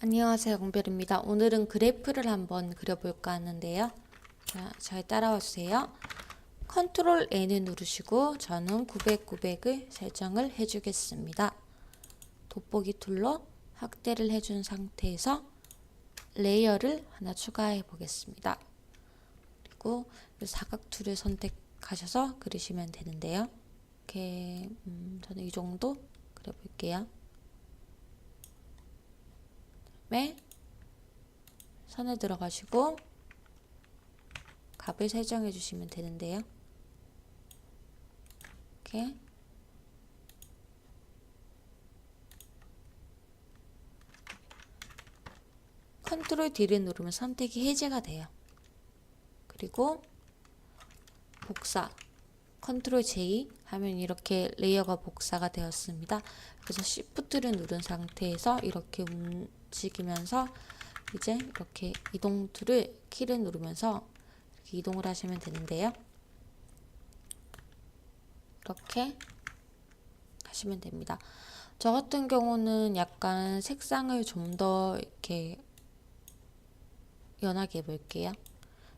안녕하세요, 공별입니다. 오늘은 그래프를 한번 그려볼까 하는데요. 자, 잘 따라와 주세요. 컨트롤 N을 누르시고 저는 900, 900을 설정을 해주겠습니다. 돋보기 툴로 확대를 해준 상태에서 레이어를 하나 추가해 보겠습니다. 그리고 이 사각 툴을 선택하셔서 그리시면 되는데요. 이렇게 음, 저는 이 정도 그려볼게요. 다음에 선에 들어가시고 값을 설정해 주시면 되는데요. 이렇게 컨트롤 D를 누르면 선택이 해제가 돼요. 그리고 복사 컨트롤 J 하면 이렇게 레이어가 복사가 되었습니다. 그래서 Shift를 누른 상태에서 이렇게 움 직이면서 이제 이렇게 이동 툴을 키를 누르면서 이렇게 이동을 하시면 되는데요. 이렇게 하시면 됩니다. 저 같은 경우는 약간 색상을 좀 더 이렇게 연하게 해볼게요.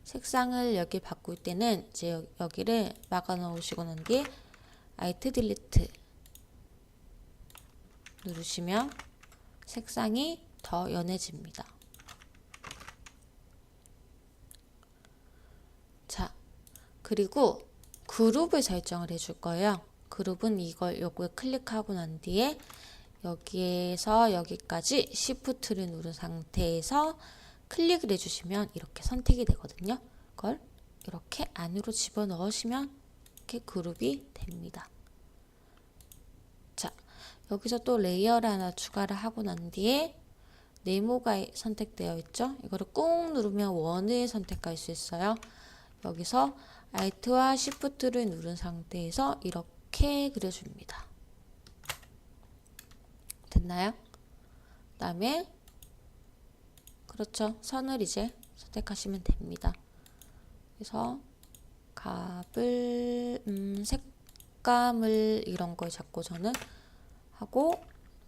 색상을 여기 바꿀 때는 이제 여- 여기를 막아 놓으시고 난 뒤에 Alt 딜리트 누르시면 색상이 더 연해집니다. 자, 그리고 그룹을 설정을 해줄 거예요. 그룹은 이걸 요거에 클릭하고 난 뒤에 여기에서 여기까지 Shift를 누른 상태에서 클릭을 해주시면 이렇게 선택이 되거든요. 그걸 이렇게 안으로 집어 넣으시면 이렇게 그룹이 됩니다. 자, 여기서 또 레이어를 하나 추가를 하고 난 뒤에 네모가 선택되어 있죠. 이거를 꾹 누르면 원을 선택할 수 있어요. 여기서 Alt와 Shift를 누른 상태에서 이렇게 그려줍니다. 됐나요? 그 다음에 그렇죠. 선을 이제 선택하시면 됩니다. 그래서 값을 음, 색감을 이런 걸 잡고 저는 하고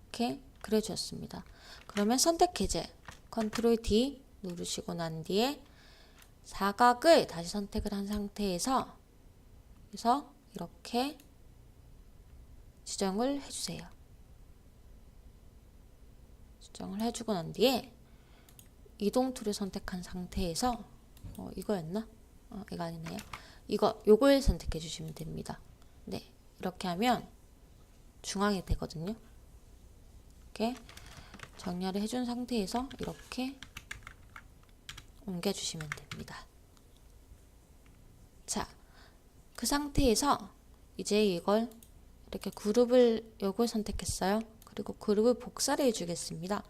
이렇게 그려주었습니다. 그러면 선택 해제 컨트롤 D 누르시고 난 뒤에 사각을 다시 선택을 한 상태에서 그래서 이렇게 지정을 해주세요. 지정을 해주고 난 뒤에 이동 툴을 선택한 상태에서 어, 이거였나? 어, 이거 아니네요. 이거 요걸 선택해 주시면 됩니다. 네, 이렇게 하면 중앙이 되거든요. 이렇게 정렬을 해준 상태에서 이렇게 옮겨주시면 됩니다. 자, 그 상태에서 이제 이걸 이렇게 그룹을 요걸 선택했어요. 그리고 그룹을 복사를 해주겠습니다.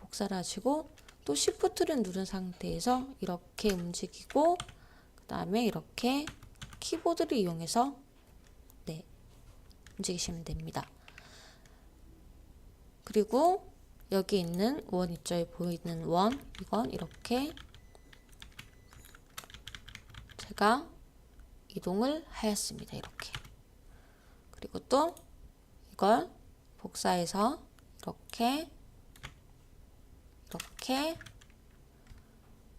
복사를 하시고 또 Shift를 누른 상태에서 이렇게 움직이고 그 다음에 이렇게 키보드를 이용해서 네 움직이시면 됩니다. 그리고 여기 있는 원? 여기 보이는 원 이건 이렇게 제가 이동을 하였습니다. 이렇게 그리고 또 이걸 복사해서 이렇게 이렇게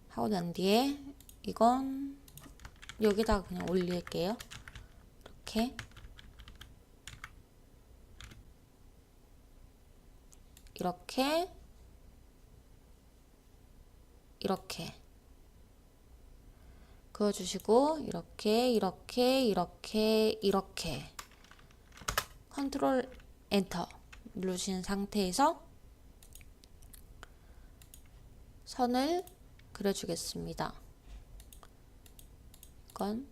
하고 난 뒤에 이건 여기다가 그냥 올릴게요. 이렇게 이렇게 이렇게 그어주시고 이렇게 이렇게 이렇게 이렇게 컨트롤 엔터 누르신 상태에서 선을 그려주겠습니다. 이건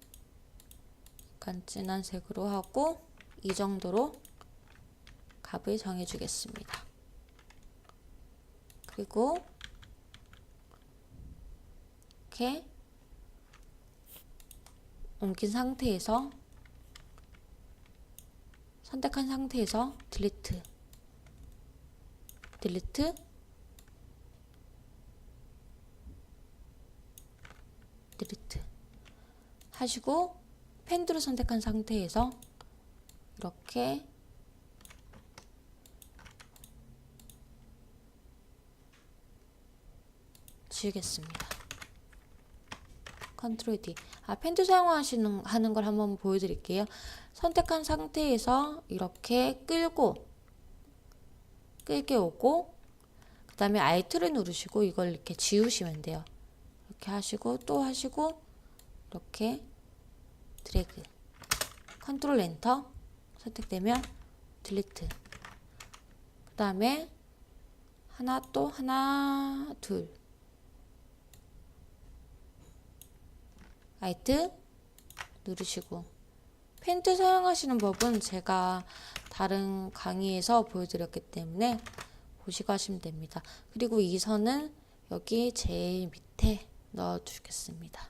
약간 진한 색으로 하고 이 정도로 값을 정해주겠습니다. 그리고 이렇게 옮긴 상태에서 선택한 상태에서 딜리트 딜리트 딜리트 하시고 펜드를 선택한 상태에서 이렇게 지우겠습니다. 컨트롤 D. 아, 펜트 사용하시는 하는 걸 한번 보여드릴게요. 선택한 상태에서 이렇게 끌고 끌게 오고 그 다음에 Alt를 누르시고 이걸 이렇게 지우시면 돼요. 이렇게 하시고 또 하시고 이렇게 드래그 컨트롤 엔터 선택되면 딜리트 그 다음에 하나 또 하나 둘 알트 누르시고 펜트 사용하시는 법은 제가 다른 강의에서 보여드렸기 때문에 보시고 하시면 됩니다. 그리고 이 선은 여기 제일 밑에 넣어 주겠습니다.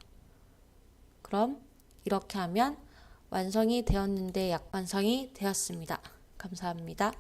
그럼 이렇게 하면 완성이 되었는데 약 완성이 되었습니다. 감사합니다.